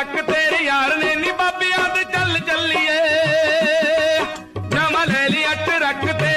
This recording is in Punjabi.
ਚੱਕ ਤੇਰੀ ਯਾਰ ਨੇ ਨੀ ਬਾਬਿਆਂ ਦੇ ਚੱਲ ਚੱਲੀਏ। ਜਮਾ ਲੈ ਲਈ ਅੱਟ ਰੱਖ ਤੇ